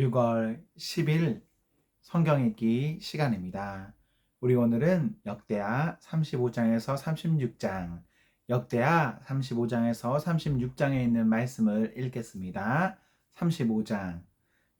6월 10일 성경 읽기 시간입니다. 우리 오늘은 역대하 35장에서 36장, 역대하 35장에서 36장에 있는 말씀을 읽겠습니다. 35장.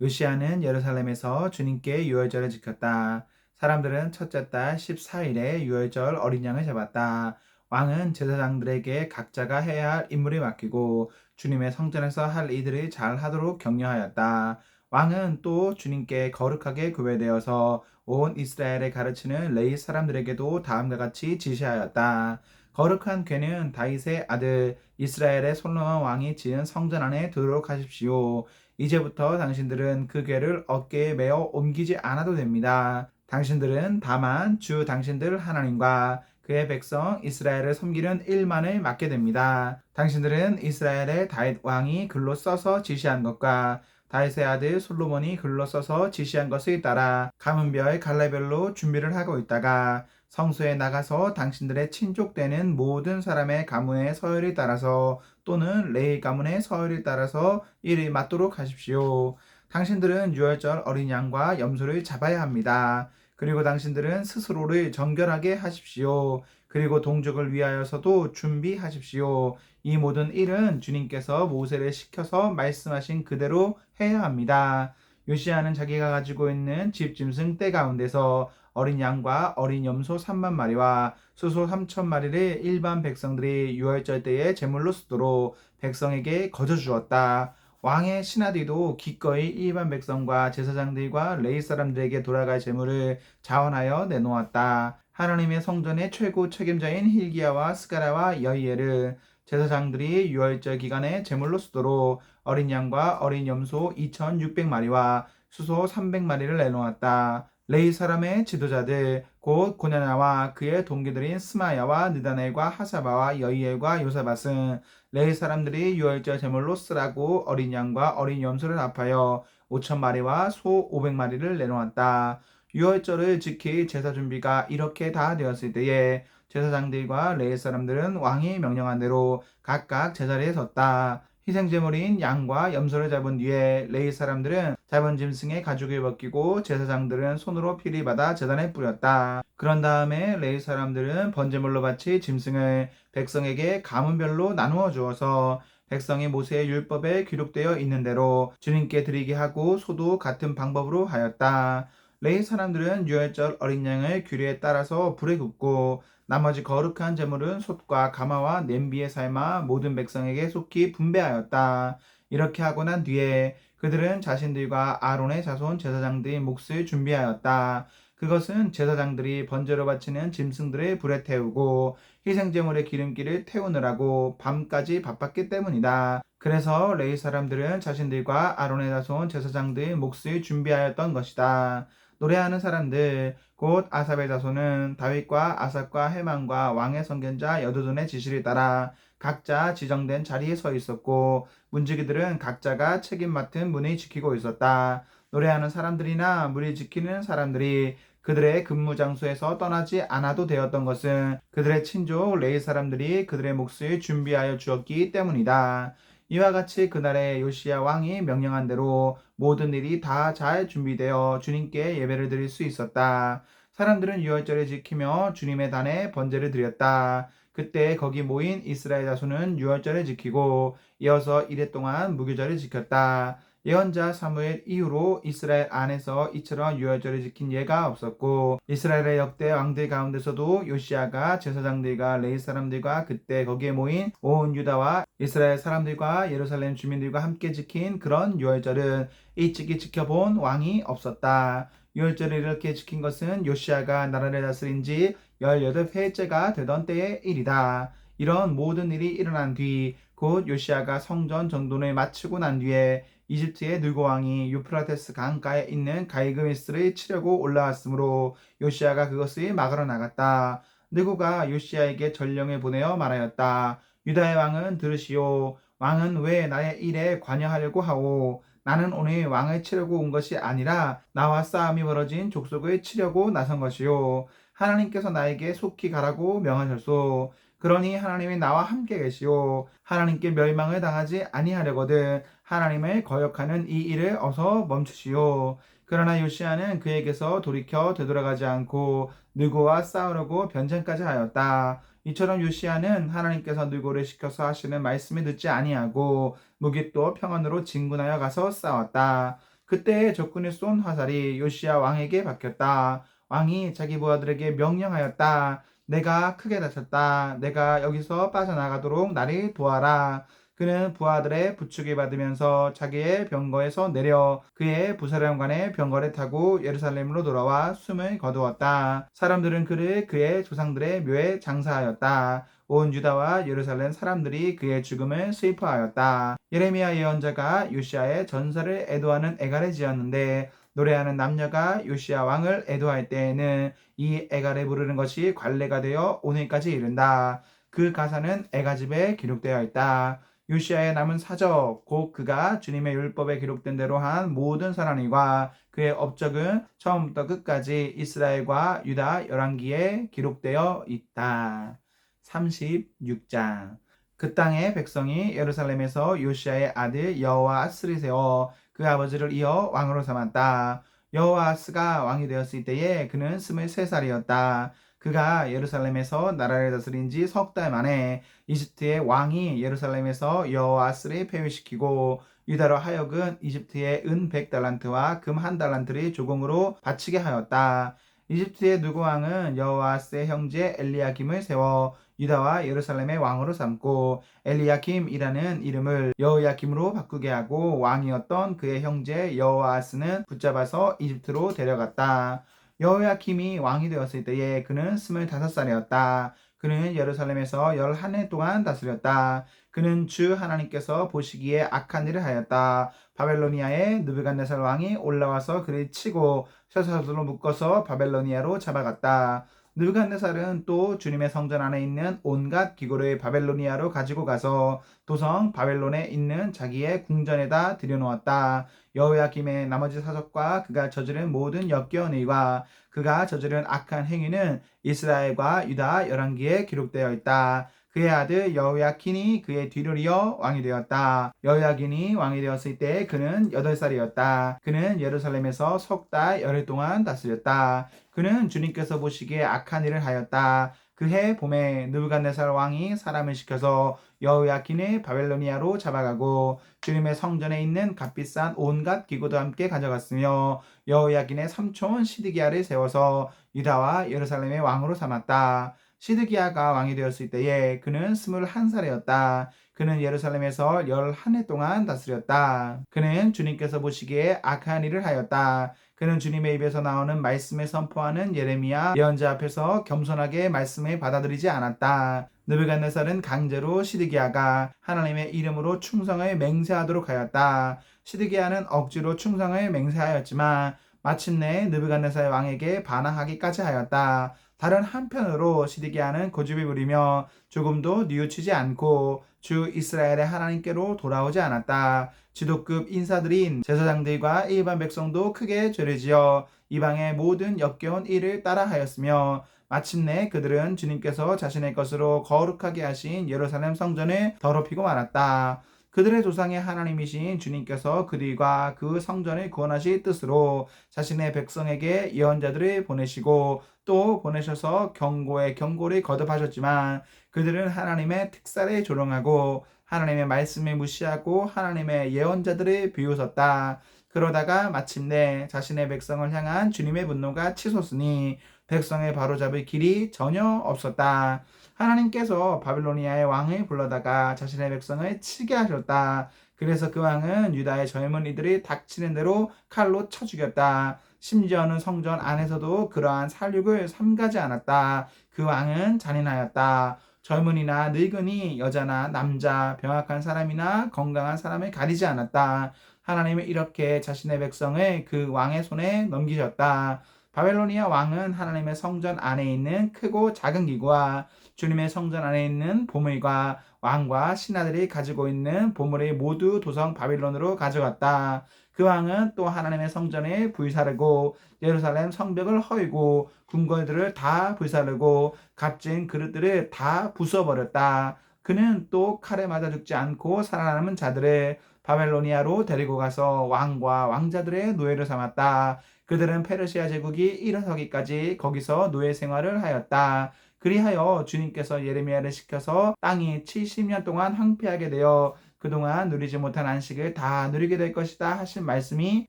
요시아는 예루살렘에서 주님께 유월절을 지켰다. 사람들은 첫째 달 14일에 유월절 어린 양을 잡았다. 왕은 제사장들에게 각자가 해야 할 임무를 맡기고 주님의 성전에서 할 일들을 잘 하도록 격려하였다. 왕은 또 주님께 거룩하게 구별되어서 온 이스라엘에 가르치는 레이 사람들에게도 다음과 같이 지시하였다. 거룩한 괴는 다윗의 아들 이스라엘의 솔로몬 왕이 지은 성전 안에 들어오도록 하십시오. 이제부터 당신들은 그 괴를 어깨에 메어 옮기지 않아도 됩니다. 당신들은 다만 주 당신들 하나님과 그의 백성 이스라엘을 섬기는 일만을 맡게 됩니다. 당신들은 이스라엘의 다윗 왕이 글로 써서 지시한 것과 다윗의 아들 솔로몬이 글로 써서 지시한 것에 따라 가문별 갈래별로 준비를 하고 있다가 성소에 나가서 당신들의 친족되는 모든 사람의 가문의 서열에 따라서 또는 레이 가문의 서열에 따라서 일을 맡도록 하십시오. 당신들은 유월절 어린 양과 염소를 잡아야 합니다. 그리고 당신들은 스스로를 정결하게 하십시오. 그리고 동족을 위하여서도 준비하십시오. 이 모든 일은 주님께서 모세를 시켜서 말씀하신 그대로 해야 합니다. 요시아는 자기가 가지고 있는 집 짐승 떼 가운데서 어린 양과 어린 염소 3만 마리와 수소 3천 마리를 일반 백성들이 유월절 때에 제물로 쓰도록 백성에게 거저 주었다. 왕의 신하들도 기꺼이 일반 백성과 제사장들과 레이 사람들에게 돌아갈 제물을 자원하여 내놓았다. 하나님의 성전의 최고 책임자인 힐기야와 스가라와 여이엘을 제사장들이 유월절 기간에 제물로 쓰도록 어린 양과 어린 염소 2,600마리와 수소 300마리를 내놓았다. 레이 사람의 지도자들 곧 고냐나와 그의 동기들인 스마야와 느다넬과 하사바와 여이엘과 요사밭은 레이 사람들이 유월절 제물로 쓰라고 어린 양과 어린 염소를 합하여 5천 마리와 소 500마리를 내놓았다. 유월절을 지킬 제사 준비가 이렇게 다 되었을 때에 제사장들과 레이 사람들은 왕이 명령한 대로 각각 제자리에 섰다. 희생제물인 양과 염소를 잡은 뒤에 레이 사람들은 잡은 짐승의 가죽을 벗기고 제사장들은 손으로 피리 받아 제단에 뿌렸다. 그런 다음에 레이 사람들은 번제물로 바칠 짐승을 백성에게 가문별로 나누어 주어서 백성이 모세의 율법에 기록되어 있는 대로 주님께 드리게 하고 소도 같은 방법으로 하였다. 레이 사람들은 유월절 어린 양을 규례에 따라서 불에 굽고 나머지 거룩한 제물은 솥과 가마와 냄비에 삶아 모든 백성에게 속히 분배하였다. 이렇게 하고 난 뒤에 그들은 자신들과 아론의 자손 제사장들의 몫을 준비하였다. 그것은 제사장들이 번제로 바치는 짐승들을 불에 태우고 희생제물의 기름기를 태우느라고 밤까지 바빴기 때문이다. 그래서 레이 사람들은 자신들과 아론의 자손 제사장들의 몫을 준비하였던 것이다. 노래하는 사람들 곧 아삽의 자손은 다윗과 아삽과 해만과 왕의 선견자 여두둔의 지시를 따라 각자 지정된 자리에 서 있었고 문지기들은 각자가 책임 맡은 문을 지키고 있었다. 노래하는 사람들이나 문을 지키는 사람들이 그들의 근무 장소에서 떠나지 않아도 되었던 것은 그들의 친족 레이 사람들이 그들의 몫을 준비하여 주었기 때문이다. 이와 같이 그날에 요시야 왕이 명령한 대로 모든 일이 다 잘 준비되어 주님께 예배를 드릴 수 있었다. 사람들은 유월절을 지키며 주님의 단에 번제를 드렸다. 그때 거기 모인 이스라엘 자손은 유월절을 지키고 이어서 이래 동안 무교절을 지켰다. 예언자 사무엘 이후로 이스라엘 안에서 이처럼 유월절을 지킨 예가 없었고 이스라엘의 역대 왕들 가운데서도 요시아가 제사장들과 레이 사람들과 그때 거기에 모인 온 유다와 이스라엘 사람들과 예루살렘 주민들과 함께 지킨 그런 유월절은 일찍이 지켜본 왕이 없었다. 유월절을 이렇게 지킨 것은 요시아가 나라를 다스린 지 18회째가 되던 때의 일이다. 이런 모든 일이 일어난 뒤 곧 요시아가 성전 정돈을 마치고 난 뒤에 이집트의 누고 왕이 유프라테스 강가에 있는 가이그미스를 치려고 올라왔으므로 요시아가 그것을 막으러 나갔다. 느고가 요시아에게 전령을 보내어 말하였다. 유다의 왕은 들으시오. 왕은 왜 나의 일에 관여하려고 하오? 나는 오늘 왕을 치려고 온 것이 아니라 나와 싸움이 벌어진 족속을 치려고 나선 것이오. 하나님께서 나에게 속히 가라고 명하셨소. 그러니 하나님이 나와 함께 계시오. 하나님께 멸망을 당하지 아니하려거든 하나님을 거역하는 이 일을 어서 멈추시오. 그러나 요시아는 그에게서 돌이켜 되돌아가지 않고 느고와 싸우려고 변쟁까지 하였다. 이처럼 요시아는 하나님께서 느고를 시켜서 하시는 말씀을 듣지 아니하고 무기또 평안으로 진군하여 가서 싸웠다. 그때 적군이 쏜 화살이 요시아 왕에게 박혔다. 왕이 자기 부하들에게 명령하였다. 내가 크게 다쳤다. 내가 여기서 빠져나가도록 나를 도와라. 그는 부하들의 부축을 받으면서 자기의 병거에서 내려 그의 부사령관의 병거를 타고 예루살렘으로 돌아와 숨을 거두었다. 사람들은 그를 그의 조상들의 묘에 장사하였다. 온 유다와 예루살렘 사람들이 그의 죽음을 슬퍼하였다. 예레미야 예언자가 요시아의 전설을 애도하는 애가를 지었는데 노래하는 남녀가 요시아 왕을 애도할 때에는 이 애가를 부르는 것이 관례가 되어 오늘까지 이른다. 그 가사는 애가집에 기록되어 있다. 요시아의 남은 사적 곧 그가 주님의 율법에 기록된 대로 한 모든 사람과 그의 업적은 처음부터 끝까지 이스라엘과 유다 열왕기에 기록되어 있다. 36장 그 땅의 백성이 예루살렘에서 요시아의 아들 여호와스를 세워 그 아버지를 이어 왕으로 삼았다. 여호와스가 왕이 되었을 때에 그는 스물세 살이었다. 그가 예루살렘에서 나라를 다스린 지 석 달 만에 이집트의 왕이 예루살렘에서 여호와스를 폐위시키고 유다로 하여금 이집트의 은 100달란트와 금 한 달란트를 조공으로 바치게 하였다. 이집트의 누구 왕은 여호와스의 형제 엘리야김을 세워 유다와 예루살렘의 왕으로 삼고 엘리야김이라는 이름을 여호야김으로 바꾸게 하고 왕이었던 그의 형제 여호아스는 붙잡아서 이집트로 데려갔다. 여호야김이 왕이 되었을 때에 그는 스물다섯 살이었다. 그는 예루살렘에서 열한 해 동안 다스렸다. 그는 주 하나님께서 보시기에 악한 일을 하였다. 바벨로니아의 느부갓네살 왕이 올라와서 그를 치고 셔사들로 묶어서 바벨로니아로 잡아갔다. 느부갓네살은 또 주님의 성전 안에 있는 온갖 기구를 바벨로니아로 가지고 가서 도성 바벨론에 있는 자기의 궁전에다 들여놓았다. 여호야김의 나머지 사적과 그가 저지른 모든 역겨운 일과 그가 저지른 악한 행위는 이스라엘과 유다 열왕기에 기록되어 있다. 그의 아들 여호야킨이 그의 뒤를 이어 왕이 되었다. 여호야긴이 왕이 되었을 때 그는 8살이었다. 그는 예루살렘에서 석 달 열흘 동안 다스렸다. 그는 주님께서 보시기에 악한 일을 하였다. 그해 봄에 느부갓네살 왕이 사람을 시켜서 여호야킨을 바벨로니아로 잡아가고 주님의 성전에 있는 값비싼 온갖 기구도 함께 가져갔으며 여호야킨의 삼촌 시드기야를 세워서 유다와 예루살렘의 왕으로 삼았다. 시드기야가 왕이 되었을 때에 그는 스물한 살이었다. 그는 예루살렘에서 열한 해 동안 다스렸다. 그는 주님께서 보시기에 악한 일을 하였다. 그는 주님의 입에서 나오는 말씀을 선포하는 예레미야 예언자 앞에서 겸손하게 말씀을 받아들이지 않았다. 느부갓네살은 강제로 시드기야가 하나님의 이름으로 충성을 맹세하도록 하였다. 시드기야는 억지로 충성을 맹세하였지만 마침내 느부갓네살 왕에게 반항하기까지 하였다. 다른 한편으로 시드기야는 고집을 부리며 조금도 뉘우치지 않고 주 이스라엘의 하나님께로 돌아오지 않았다. 지도급 인사들인 제사장들과 일반 백성도 크게 죄를 지어 이방의 모든 역겨운 일을 따라하였으며 마침내 그들은 주님께서 자신의 것으로 거룩하게 하신 예루살렘 성전을 더럽히고 말았다. 그들의 조상의 하나님이신 주님께서 그들과 그 성전을 구원하실 뜻으로 자신의 백성에게 예언자들을 보내시고 또 보내셔서 경고에 경고를 거듭하셨지만 그들은 하나님의 특사를 조롱하고 하나님의 말씀을 무시하고 하나님의 예언자들을 비웃었다. 그러다가 마침내 자신의 백성을 향한 주님의 분노가 치솟으니 백성을 바로잡을 길이 전혀 없었다. 하나님께서 바빌로니아의 왕을 불러다가 자신의 백성을 치게 하셨다. 그래서 그 왕은 유다의 젊은 이들이 닥치는 대로 칼로 쳐 죽였다. 심지어는 성전 안에서도 그러한 살육을 삼가지 않았다. 그 왕은 잔인하였다. 젊은이나 늙은이, 여자나 남자, 병약한 사람이나 건강한 사람을 가리지 않았다. 하나님은 이렇게 자신의 백성을 그 왕의 손에 넘기셨다. 바벨로니아 왕은 하나님의 성전 안에 있는 크고 작은 기구와 주님의 성전 안에 있는 보물과 왕과 신하들이 가지고 있는 보물을 모두 도성 바빌론으로 가져갔다. 그 왕은 또 하나님의 성전에 불사르고 예루살렘 성벽을 허이고 궁궐들을 다 불사르고 값진 그릇들을 다 부숴버렸다. 그는 또 칼에 맞아 죽지 않고 살아남은 자들을 바벨로니아로 데리고 가서 왕과 왕자들의 노예를 삼았다. 그들은 페르시아 제국이 일어서기까지 거기서 노예 생활을 하였다. 그리하여 주님께서 예레미야를 시켜서 땅이 70년 동안 황폐하게 되어 그동안 누리지 못한 안식을 다 누리게 될 것이다 하신 말씀이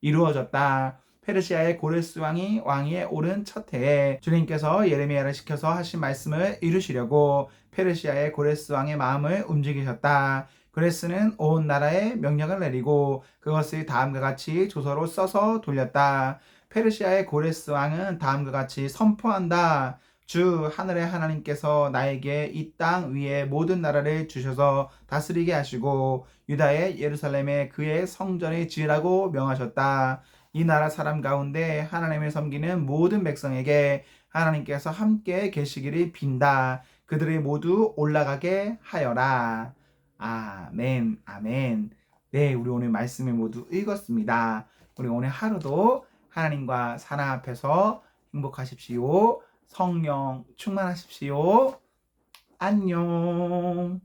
이루어졌다. 페르시아의 고레스 왕이 왕위에 오른 첫 해에 주님께서 예레미야를 시켜서 하신 말씀을 이루시려고 페르시아의 고레스 왕의 마음을 움직이셨다. 고레스는 온 나라에 명령을 내리고 그것을 다음과 같이 조서로 써서 돌렸다. 페르시아의 고레스 왕은 다음과 같이 선포한다. 주 하늘의 하나님께서 나에게 이 땅 위에 모든 나라를 주셔서 다스리게 하시고 유다의 예루살렘에 그의 성전을 지으라고 명하셨다. 이 나라 사람 가운데 하나님을 섬기는 모든 백성에게 하나님께서 함께 계시기를 빈다. 그들을 모두 올라가게 하여라. 아멘, 아멘. 네, 우리 오늘 말씀을 모두 읽었습니다. 우리 오늘 하루도 하나님과 사랑 앞에서 행복하십시오. 성령 충만하십시오. 안녕.